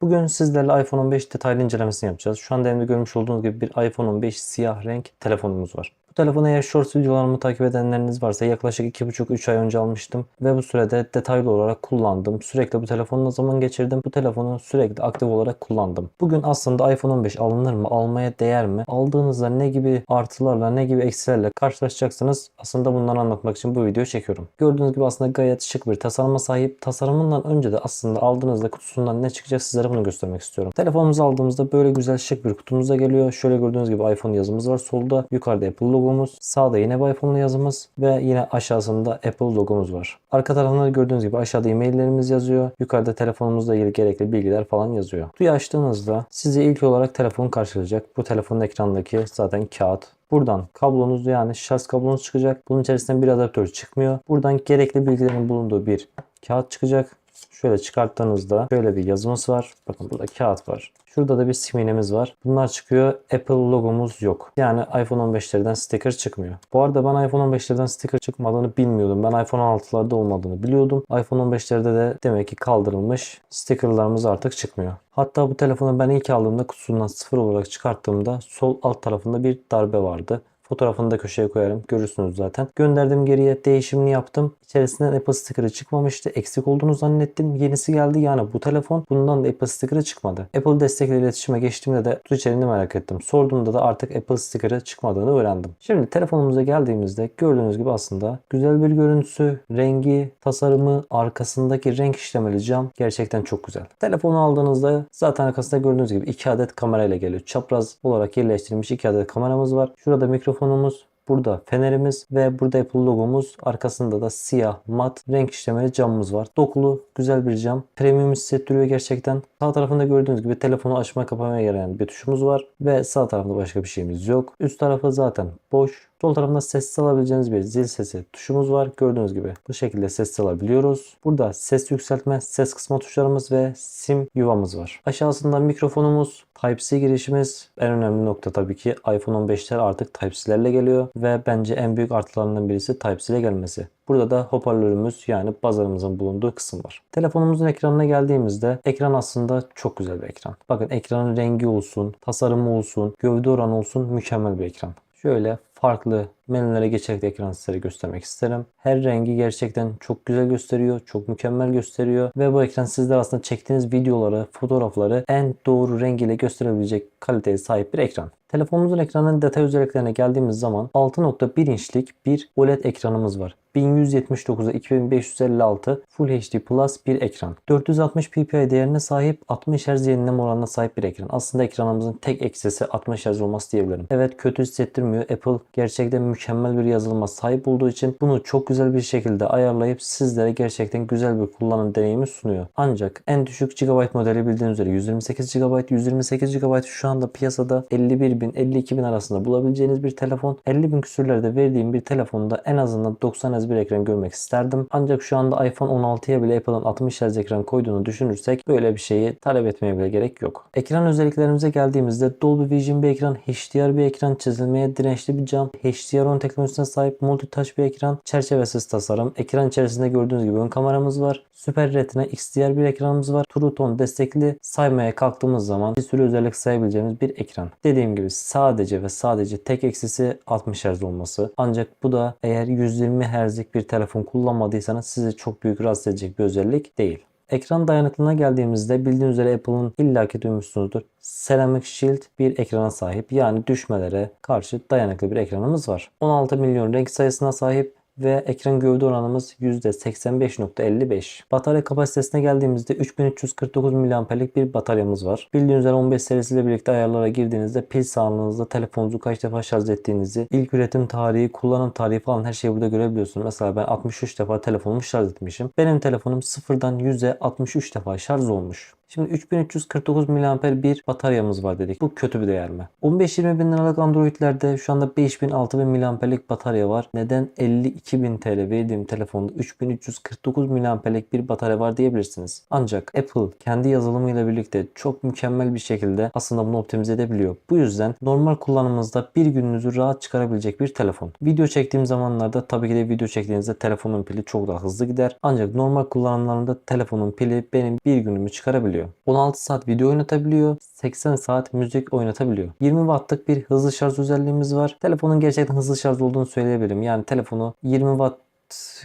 Bugün sizlerle iPhone 15 detaylı incelemesini yapacağız. Şu anda elimde görmüş olduğunuz gibi bir iPhone 15 siyah renk telefonumuz var. Telefonu eğer Shorts videolarımı takip edenleriniz varsa yaklaşık 2,5-3 ay önce almıştım. Ve bu sürede detaylı olarak kullandım. Sürekli bu telefonla zaman geçirdim. Bu telefonu sürekli aktif olarak kullandım. Bugün aslında iPhone 15 alınır mı? Almaya değer mi? Aldığınızda ne gibi artılarla ne gibi eksilerle karşılaşacaksınız? Aslında bunları anlatmak için bu videoyu çekiyorum. Gördüğünüz gibi aslında gayet şık bir tasarıma sahip. Tasarımından önce de aslında aldığınızda kutusundan ne çıkacak sizlere bunu göstermek istiyorum. Telefonumuzu aldığımızda böyle güzel şık bir kutumuzda geliyor. Şöyle gördüğünüz gibi iPhone yazımız var. Solda yukarıda Apple logomuz. Sağda yine iPhone yazımız ve yine aşağısında Apple logomuz var. Arka tarafında gördüğünüz gibi aşağıda e-maillerimiz yazıyor. Yukarıda telefonumuzla ilgili gerekli bilgiler falan yazıyor. Kutuyu açtığınızda sizi ilk olarak telefon karşılayacak. Bu telefonun ekranındaki zaten kağıt. Buradan kablonuz yani şarj kablonuz çıkacak. Bunun içerisinden bir adaptör çıkmıyor. Buradan gerekli bilgilerin bulunduğu bir kağıt çıkacak. Şöyle çıkarttığınızda şöyle bir yazımız var. Bakın burada kağıt var. Şurada da bir siminemiz var. Bunlar çıkıyor. Apple logomuz yok. Yani iPhone 15'lerden sticker çıkmıyor. Bu arada ben iPhone 15'lerden sticker çıkmadığını bilmiyordum. Ben iPhone 16'larda olmadığını biliyordum. iPhone 15'lerde de demek ki kaldırılmış. Stickerlarımız artık çıkmıyor. Hatta bu telefonu ben ilk aldığımda kutusundan sıfır olarak çıkarttığımda sol alt tarafında bir darbe vardı. Fotoğrafını da köşeye koyarım. Görürsünüz zaten. Gönderdim geriye. Değişimini yaptım. İçerisinden Apple sticker'ı çıkmamıştı. Eksik olduğunu zannettim. Yenisi geldi. Yani bu telefon bundan da Apple sticker'ı çıkmadı. Apple destekli iletişime geçtiğimde de kutu içeriğini merak ettim. Sorduğumda da artık Apple sticker'ı çıkmadığını öğrendim. Şimdi telefonumuza geldiğimizde gördüğünüz gibi aslında güzel bir görüntüsü, rengi, tasarımı, arkasındaki renk işlemeli cam gerçekten çok güzel. Telefonu aldığınızda zaten arkasında gördüğünüz gibi 2 adet kamerayla geliyor. Çapraz olarak yerleştirilmiş 2 adet kameramız var. Şurada mikrofonumuz, Burada fenerimiz ve burada Apple logomuz. Arkasında da siyah mat renk işlemeli camımız var. Dokulu güzel bir cam. Premium hissettiriyor gerçekten. Sağ tarafında gördüğünüz gibi telefonu açma kapamaya yarayan bir tuşumuz var. Ve sağ tarafında başka bir şeyimiz yok. Üst tarafı zaten boş. Sol tarafında sessiz alabileceğiniz bir zil sesi tuşumuz var. Gördüğünüz gibi bu şekilde ses alabiliyoruz. Burada ses yükseltme, ses kısma tuşlarımız ve sim yuvamız var. Aşağısında mikrofonumuz, Type-C girişimiz. En önemli nokta tabii ki iPhone 15'ler artık Type-C'lerle geliyor ve bence en büyük artılarından birisi Type-C ile gelmesi. Burada da hoparlörümüz yani buzzer'ımızın bulunduğu kısım var. Telefonumuzun ekranına geldiğimizde ekran aslında çok güzel bir ekran. Bakın ekranın rengi olsun, tasarımı olsun, gövde oranı olsun mükemmel bir ekran. Şöyle farklı menülere geçerek de ekranı sizlere göstermek isterim. Her rengi gerçekten çok güzel gösteriyor, çok mükemmel gösteriyor ve bu ekran sizler aslında çektiğiniz videoları, fotoğrafları en doğru rengiyle gösterebilecek kaliteye sahip bir ekran. Telefonumuzun ekranının detay özelliklerine geldiğimiz zaman 6.1 inçlik bir OLED ekranımız var. 1179'a 2556 Full HD Plus bir ekran. 460 ppi değerine sahip 60 Hz yenileme oranına sahip bir ekran. Aslında ekranımızın tek eksisi 60 Hz olması diyebilirim. Evet kötü hissettirmiyor. Apple gerçekten mükemmel bir yazılıma sahip olduğu için bunu çok güzel bir şekilde ayarlayıp sizlere gerçekten güzel bir kullanım deneyimi sunuyor. Ancak en düşük GB modeli bildiğiniz üzere 128 GB. 128 GB şu anda piyasada 51 bin 52 bin arasında bulabileceğiniz bir telefon. 50 bin küsürlerde verdiğim bir telefonda en azından 90 Hz bir ekran görmek isterdim. Ancak şu anda iPhone 16'ya bile Apple'ın 60 Hz ekran koyduğunu düşünürsek böyle bir şeyi talep etmeye bile gerek yok. Ekran özelliklerimize geldiğimizde Dolby Vision bir ekran, HDR bir ekran, çizilmeye dirençli bir cam, HDR10 teknolojisine sahip multi-touch bir ekran, çerçevesiz tasarım, ekran içerisinde gördüğünüz gibi ön kameramız var, Super Retina XDR bir ekranımız var, True Tone destekli saymaya kalktığımız zaman bir sürü özellik sayabileceğimiz bir ekran. Dediğim gibi sadece ve sadece tek eksisi 60 Hz olması. Ancak bu da eğer 120 Hz'lik bir telefon kullanmadıysanız sizi çok büyük rahatsız edecek bir özellik değil. Ekran dayanıklılığına geldiğimizde bildiğiniz üzere Apple'ın illaki duymuşsunuzdur. Ceramic Shield bir ekrana sahip. Yani düşmelere karşı dayanıklı bir ekranımız var. 16 milyon renk sayısına sahip ve ekran gövde oranımız %85.55. Batarya kapasitesine geldiğimizde 3349 mAh'lik bir bataryamız var. Bildiğiniz üzere 15 serisiyle birlikte ayarlara girdiğinizde pil sağlığınızda telefonunuzu kaç defa şarj ettiğinizi, ilk üretim tarihi, kullanım tarihi falan her şeyi burada görebiliyorsunuz. Mesela ben 63 defa telefonumu şarj etmişim. Benim telefonum sıfırdan 100'e 63 defa şarj olmuş. Şimdi 3349 mAh bir bataryamız var dedik. Bu kötü bir değer mi? 15-20 bin liralık Android'lerde şu anda 5000-6000 mAh'lik batarya var. Neden 52.000 TL verdiğim telefonda 3349 mAh'lik bir batarya var diyebilirsiniz. Ancak Apple kendi yazılımıyla birlikte çok mükemmel bir şekilde aslında bunu optimize edebiliyor. Bu yüzden normal kullanımınızda bir gününüzü rahat çıkarabilecek bir telefon. Video çektiğim zamanlarda tabii ki de video çektiğinizde telefonun pili çok daha hızlı gider. Ancak normal kullanımlarımda telefonun pili benim bir günümü çıkarabiliyor. Oynatabiliyor. 16 saat video oynatabiliyor. 80 saat müzik oynatabiliyor. 20 wattlık bir hızlı şarj özelliğimiz var. Telefonun gerçekten hızlı şarj olduğunu söyleyebilirim. Yani telefonu 20 watt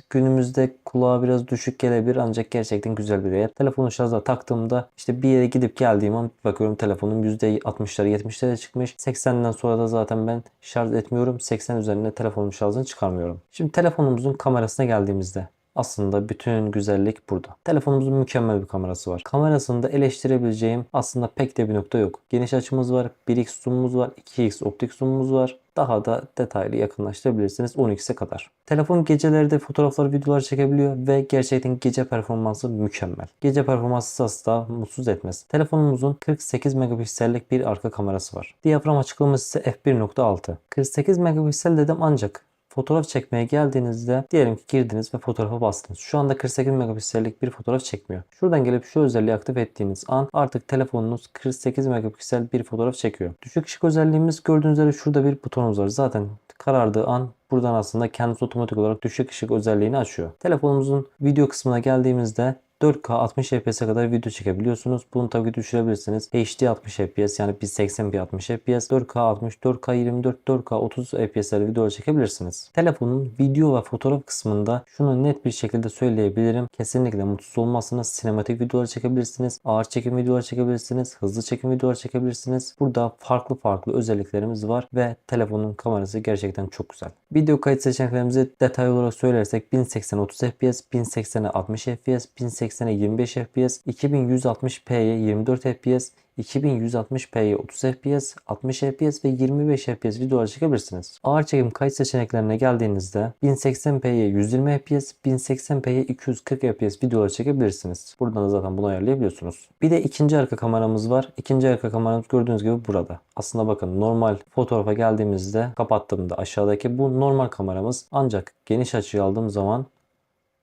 günümüzde kulağa biraz düşük gelebilir ancak gerçekten güzel bir değer. Telefonu şarja taktığımda işte bir yere gidip geldiğim an bakıyorum telefonum %60'lara 70'lere çıkmış. 80'den sonra da zaten ben şarj etmiyorum. 80 üzerinde telefonun şarjını çıkarmıyorum. Şimdi telefonumuzun kamerasına geldiğimizde aslında bütün güzellik burada. Telefonumuzun mükemmel bir kamerası var. Kamerasında eleştirebileceğim aslında pek de bir nokta yok. Geniş açımız var, 1x zoom'umuz var, 2x optik zoom'umuz var. Daha da detaylı yakınlaştırabilirsiniz 10x'e kadar. Telefon geceleri de fotoğraflar, videolar çekebiliyor ve gerçekten gece performansı mükemmel. Gece performansı asla mutsuz etmez. Telefonumuzun 48 megapiksellik bir arka kamerası var. Diyafram açıklaması ise f1.6. 48 megapiksel dedim ancak fotoğraf çekmeye geldiğinizde diyelim ki girdiniz ve fotoğrafa bastınız. Şu anda 48 megapiksellik bir fotoğraf çekmiyor. Şuradan gelip şu özelliği aktif ettiğiniz an artık telefonunuz 48 megapiksel bir fotoğraf çekiyor. Düşük ışık özelliğimiz gördüğünüz üzere şurada bir butonumuz var. Zaten karardığı an buradan aslında kendisi otomatik olarak düşük ışık özelliğini açıyor. Telefonumuzun video kısmına geldiğimizde 4K 60 FPS'e kadar video çekebiliyorsunuz. Bunu tabii düşürebilirsiniz. HD 60 FPS yani 1080p 60 FPS, 4K 60, 4K 24, 4K 30 FPS'lerde video çekebilirsiniz. Telefonun video ve fotoğraf kısmında şunu net bir şekilde söyleyebilirim. Kesinlikle mutsuz olmazsınız. Sinematik videolar çekebilirsiniz. Ağır çekim videolar çekebilirsiniz. Hızlı çekim videolar çekebilirsiniz. Burada farklı farklı özelliklerimiz var ve telefonun kamerası gerçekten çok güzel. Video kayıt seçeneklerimizi detaylı olarak söylersek 1080 30 FPS, 1080'e 60 FPS, 1080 1080'e 25 FPS, 2160p'ye 24 FPS, 2160p'ye 30 FPS, 60 FPS ve 25 FPS videolar çekebilirsiniz. Ağır çekim kayıt seçeneklerine geldiğinizde 1080p'ye 120 FPS, 1080p'ye 240 FPS videolar çekebilirsiniz. Buradan da zaten bunu ayarlayabiliyorsunuz. Bir de ikinci arka kameramız var. İkinci arka kameramız gördüğünüz gibi burada. Aslında bakın normal fotoğrafa geldiğimizde kapattığımda aşağıdaki bu normal kameramız ancak geniş açıyı aldığım zaman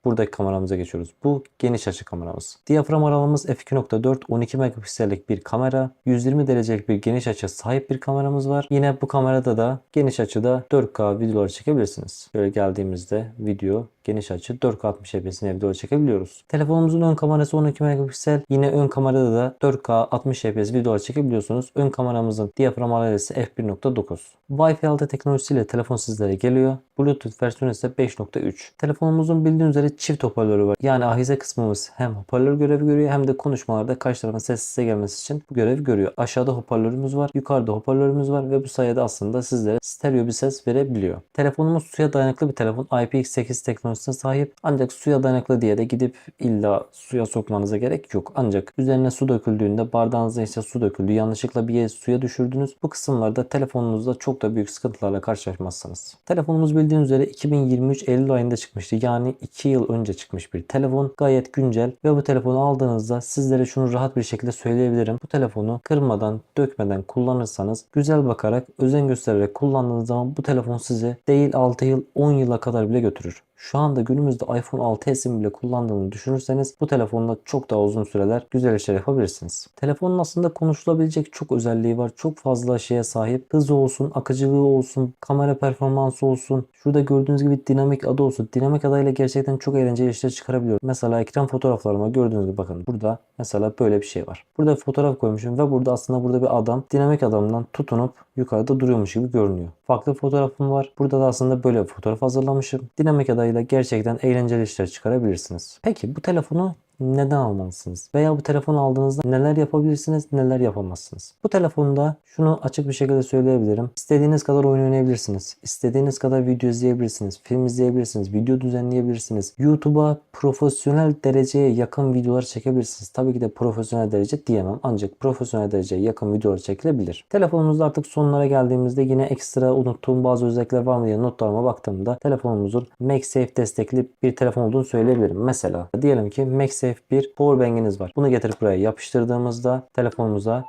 buradaki kameramıza geçiyoruz. Bu geniş açı kameramız. Diyafram aralığımız f2.4 12 megapiksellik bir kamera. 120 derecelik bir geniş açı sahip bir kameramız var. Yine bu kamerada da geniş açıda 4K videoları çekebilirsiniz. Böyle geldiğimizde video geniş açı 4K 60 FPS'ine video çekebiliyoruz. Telefonumuzun ön kamerası 12 megapiksel. Yine ön kamerada da 4K 60 FPS videolar çekebiliyorsunuz. Ön kameramızın diyafram aralığısı f1.9. Wi-Fi 6 teknolojisiyle telefon sizlere geliyor. Bluetooth versiyonu ise 5.3. Telefonumuzun bildiğiniz üzere çift hoparlörü var. Yani ahize kısmımız hem hoparlör görevi görüyor hem de konuşmalarda karşı tarafın ses size gelmesi için bu görevi görüyor. Aşağıda hoparlörümüz var, yukarıda hoparlörümüz var ve bu sayede aslında sizlere stereo bir ses verebiliyor. Telefonumuz suya dayanıklı bir telefon. IPX8 teknolojisine sahip. Ancak suya dayanıklı diye de gidip illa suya sokmanıza gerek yok. Ancak üzerine su döküldüğünde bardağınızda işte su döküldü. Yanlışlıkla bir yere suya düşürdünüz. Bu kısımlarda telefonunuzda çok da büyük sıkıntılarla karşılaşmazsınız. Telefonumuz bildiğiniz üzere 2023 Eylül ayında çıkmıştı. Yani 2 yıl önce çıkmış bir telefon. Gayet güncel ve bu telefonu aldığınızda sizlere şunu rahat bir şekilde söyleyebilirim. Bu telefonu kırmadan, dökmeden kullanırsanız güzel bakarak, özen göstererek kullandığınız zaman bu telefon sizi değil 6 yıl 10 yıla kadar bile götürür. Şu anda günümüzde iPhone 6s'in bile kullandığını düşünürseniz bu telefonla çok daha uzun süreler güzel işler yapabilirsiniz. Telefonun aslında konuşulabilecek çok özelliği var. Çok fazla şeye sahip. Hızı olsun, akıcılığı olsun, kamera performansı olsun. Şurada gördüğünüz gibi dinamik adı olsun. Dinamik adayla gerçekten çok eğlenceli işler çıkarabiliyorum. Mesela ekran fotoğraflarıma gördüğünüz gibi bakın burada mesela böyle bir şey var. Burada fotoğraf koymuşum ve burada aslında burada bir adam dinamik adamdan tutunup yukarıda duruyormuş gibi görünüyor. Farklı fotoğrafım var. Burada da aslında böyle bir fotoğraf hazırlamışım. Dinamik adayla gerçekten eğlenceli işler çıkarabilirsiniz. Peki bu telefonu neden almalısınız? Veya bu telefonu aldığınızda neler yapabilirsiniz, neler yapamazsınız? Bu telefonda şunu açık bir şekilde söyleyebilirim. İstediğiniz kadar oyun oynayabilirsiniz. İstediğiniz kadar video izleyebilirsiniz. Film izleyebilirsiniz. Video düzenleyebilirsiniz. YouTube'a profesyonel dereceye yakın videolar çekebilirsiniz. Tabii ki de profesyonel derece diyemem. Ancak profesyonel dereceye yakın videolar çekilebilir. Telefonumuzda artık sonlara geldiğimizde yine ekstra unuttuğum bazı özellikler var mı diye notlarıma baktığımda telefonumuzun MagSafe destekli bir telefon olduğunu söyleyebilirim. Mesela diyelim ki MagSafe bir powerbank'iniz var. Bunu getirip buraya yapıştırdığımızda telefonumuza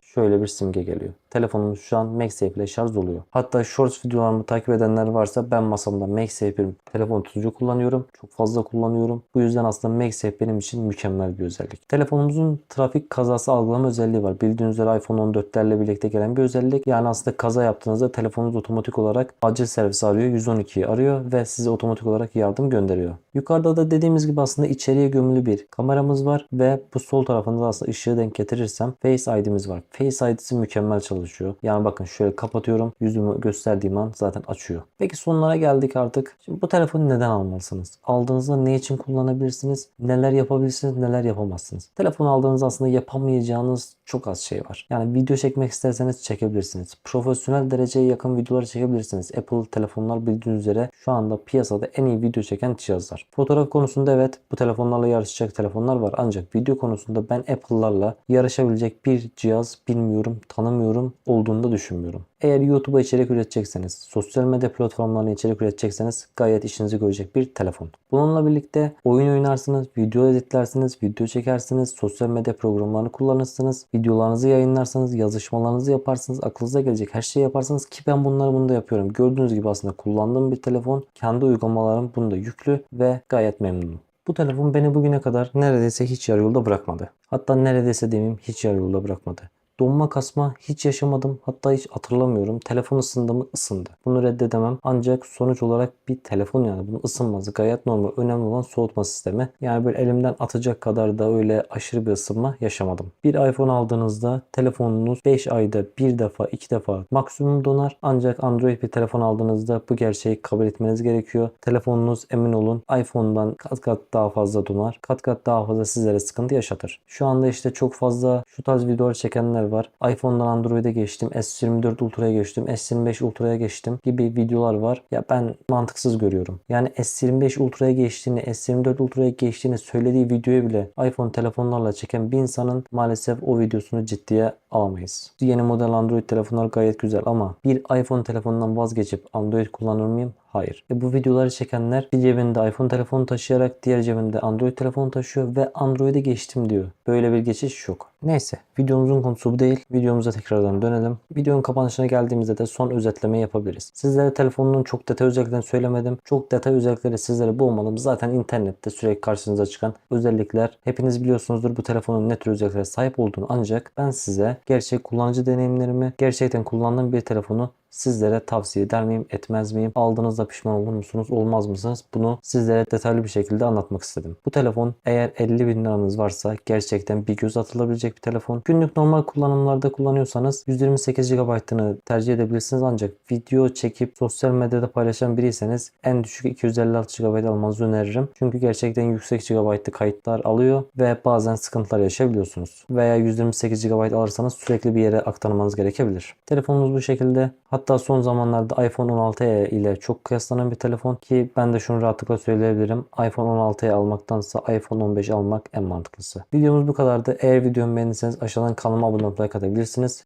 şöyle bir simge geliyor. Telefonumuz şu an MagSafe ile şarj oluyor. Hatta Shorts videolarımı takip edenler varsa ben masamda MagSafe bir telefon tutucu kullanıyorum. Çok fazla kullanıyorum. Bu yüzden aslında MagSafe benim için mükemmel bir özellik. Telefonumuzun trafik kazası algılama özelliği var. Bildiğiniz üzere iPhone 14'lerle birlikte gelen bir özellik. Yani aslında kaza yaptığınızda telefonunuz otomatik olarak acil servis arıyor. 112'yi arıyor ve size otomatik olarak yardım gönderiyor. Yukarıda da dediğimiz gibi aslında içeriye gömülü bir kameramız var ve bu sol tarafında da aslında ışığı denk getirirsem Face ID'miz var. Face ID'si mükemmel çalışıyor. Yani bakın şöyle kapatıyorum. Yüzümü gösterdiğim an zaten açıyor. Peki sonlara geldik artık. Şimdi bu telefonu neden almalısınız? Aldığınızda ne için kullanabilirsiniz? Neler yapabilirsiniz? Neler yapamazsınız? Telefon aldığınızda aslında yapamayacağınız çok az şey var. Yani video çekmek isterseniz çekebilirsiniz. Profesyonel dereceye yakın videolar çekebilirsiniz. Apple telefonlar bildiğiniz üzere şu anda piyasada en iyi video çeken cihazlar. Fotoğraf konusunda evet bu telefonlarla yarışacak telefonlar var. Ancak video konusunda ben Apple'larla yarışabilecek bir cihaz bilmiyorum, tanımıyorum, olduğunu da düşünmüyorum. Eğer YouTube'a içerik üretecekseniz, sosyal medya platformlarına içerik üretecekseniz gayet işinizi görecek bir telefon. Bununla birlikte oyun oynarsınız, video editlersiniz, video çekersiniz, sosyal medya programlarını kullanırsınız, videolarınızı yayınlarsanız, yazışmalarınızı yaparsınız, aklınıza gelecek her şeyi yaparsınız ki ben bunları bunu da yapıyorum. Gördüğünüz gibi aslında kullandığım bir telefon, kendi uygulamalarım bunda yüklü ve gayet memnunum. Bu telefon beni bugüne kadar neredeyse hiç yarı yolda bırakmadı. Hatta neredeyse demeyeyim hiç yarı yolda bırakmadı. Donma kasma hiç yaşamadım. Hatta hiç hatırlamıyorum. Telefon ısındı mı ısındı. Bunu reddedemem. Ancak sonuç olarak bir telefon yani. Bunun ısınması gayet normal. Önemli olan soğutma sistemi. Yani böyle elimden atacak kadar da öyle aşırı bir ısınma yaşamadım. Bir iPhone aldığınızda telefonunuz 5 ayda bir defa iki defa maksimum donar. Ancak Android bir telefon aldığınızda bu gerçeği kabul etmeniz gerekiyor. Telefonunuz emin olun iPhone'dan kat kat daha fazla donar. Kat kat daha fazla sizlere sıkıntı yaşatır. Şu anda işte çok fazla şu tarz videolar çekenler var. iPhone'dan Android'e geçtim. S24 Ultra'ya geçtim. S25 Ultra'ya geçtim gibi videolar var. Ya ben mantıksız görüyorum. Yani S25 Ultra'ya geçtiğini, S24 Ultra'ya geçtiğini söylediği videoyu bile iPhone telefonlarla çeken bir insanın maalesef o videosunu ciddiye alamayız. Yeni model Android telefonlar gayet güzel ama bir iPhone telefonundan vazgeçip Android kullanır mıyım? Hayır. E bu videoları çekenler bir cebinde iPhone telefonu taşıyarak diğer cebinde Android telefonu taşıyor ve Android'e geçtim diyor. Böyle bir geçiş yok. Neyse videomuzun konusu bu değil. Videomuza tekrardan dönelim. Videonun kapanışına geldiğimizde de son özetleme yapabiliriz. Sizlere telefonun çok detay özelliklerini söylemedim. Çok detay özellikleri sizlere boğmadım. Zaten internette sürekli karşınıza çıkan özellikler. Hepiniz biliyorsunuzdur bu telefonun ne tür özelliklere sahip olduğunu ancak ben size gerçek kullanıcı deneyimlerimi, gerçekten kullandığım bir telefonu sizlere tavsiye eder miyim, etmez miyim? Aldığınızda pişman olur musunuz, olmaz mısınız? Bunu sizlere detaylı bir şekilde anlatmak istedim. Bu telefon eğer 50 bin liranız varsa gerçekten bir göz atılabilecek bir telefon. Günlük normal kullanımlarda kullanıyorsanız 128 GB'ını tercih edebilirsiniz ancak video çekip sosyal medyada paylaşan biriyseniz en düşük 256 GB almanızı öneririm. Çünkü gerçekten yüksek GB'lı kayıtlar alıyor ve bazen sıkıntılar yaşayabiliyorsunuz. Veya 128 GB alırsanız sürekli bir yere aktarmanız gerekebilir. Telefonumuz bu şekilde. Hatta son zamanlarda iPhone 16 ile çok kıyaslanan bir telefon ki ben de şunu rahatlıkla söyleyebilirim. iPhone 16'yı almaktansa iPhone 15 almak en mantıklısı. Videomuz bu kadardı. Eğer videomu beğendiyseniz aşağıdan kanalıma abone olup like.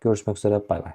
Görüşmek üzere. Bay bay.